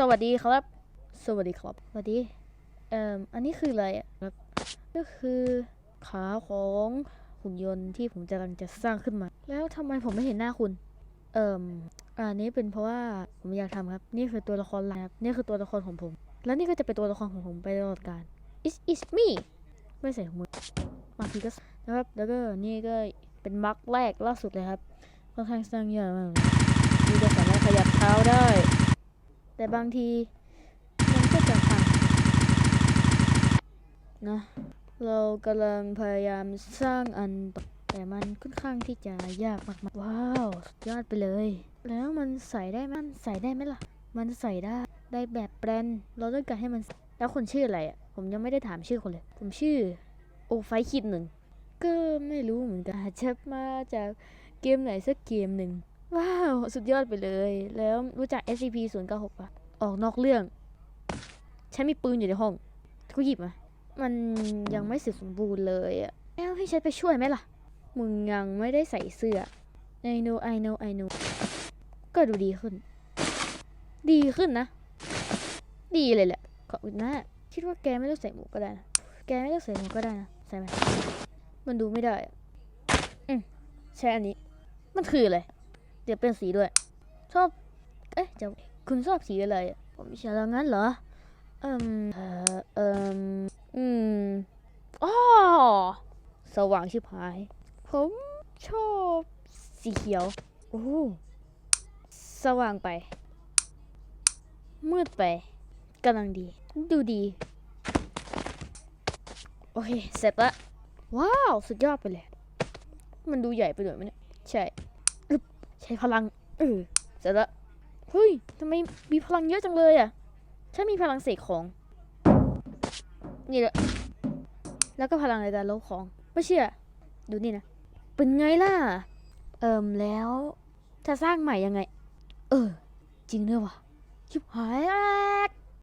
สวัสดีครับ สวัสดีครับ สวัสดีเอ่ออันนี้คืออะไรอะครับก็คือขาของหุ่นยนต์ที่ผมกำลังจะสร้างขึ้นมา แล้วทำไมผมไม่เห็นหน้าคุณ เอ่มอันนี้เป็นเพราะว่าผมอยากทำครับ นี่คือตัวละครหลักครับนี่คือตัวละครของผม แล้วนี่ก็จะเป็นตัวละครของผมไปตลอดกาล it's it's me ไม่ใส่มือบางทีก็นะครับ แล้วก็นี่ก็เป็นมักแรกล่าสุดเลยครับค่อนข้างสร้างยากมากเลยนี่จะสามารถขยับเท้าได้ แต่บางทีมันก็จะพังนะเรากำลังพยายามสร้างอันแต่มันค่อนข้างที่จะยากมากๆว้าวสุดยอดไปเลย แล้วมันใส่ได้ไหมมันใส่ได้ไหมล่ะ มันใส่ได้ได้แบบแบรนด์เราต้องการให้มันแล้วคนชื่ออะไรอะผมยังไม่ได้ถามชื่อคนเลย ผมชื่อโอไฟคิดหนึ่งก็ไม่รู้เหมือนกันอาจจะมาจากเกมไหนสักเกมหนึ่ง ว้าว สุดยอดไปเลย แล้วรู้จัก SCP 0 9 6ปะออกนอกเรื่อง ฉันมีปืนอยู่ในห้องกูหยิบมา มันยังไม่เสร็จสมบูรณ์เลยอะแล้วให้ฉันไปช่วยไหมล่ะ มึงยังไม่ได้ใส่เสื้อ I know I know I know ก็ดูดีขึ้น ดีขึ้นนะ ดีเลยแหละ ขอบคุณนะ คิดว่าแกไม่ต้องใส่หมวกก็ได้นะ แกไม่ต้องใส่หมวกก็ได้นะ ใส่ไหมมันดูไม่ได้อืมใช่อันนี้ มันคืออะไร เดี๋ยวเป็นสีด้วย ชอบ เอ๊ะจะคุณชอบสีอะไร ผมไม่ใช่แล้วงั้นเหรอ เอ่มเอ่อเอ่มอืมอ๋อสว่างชิบหาย ผมชอบสีเขียว โอ้สว่างไป มืดไปกำลังดี ดูดี โอเค เสร็จละ ว้าว สุดยอดไปเลย มันดูใหญ่ไปหน่อยไหมเนี่ย ใช่ ใช้พลังเออเสร็จละเฮ้ยทำไมมีพลังเยอะจังเลยอะฉันมีพลังเสกของ นี่แหละแล้วก็พลังในการลบของ ไม่เชื่อ ดูนี่นะ เป็นไงล่ะ เอิมแล้ว จะสร้างใหม่ยังไง เออ จริงด้วยวะชิบหายแอก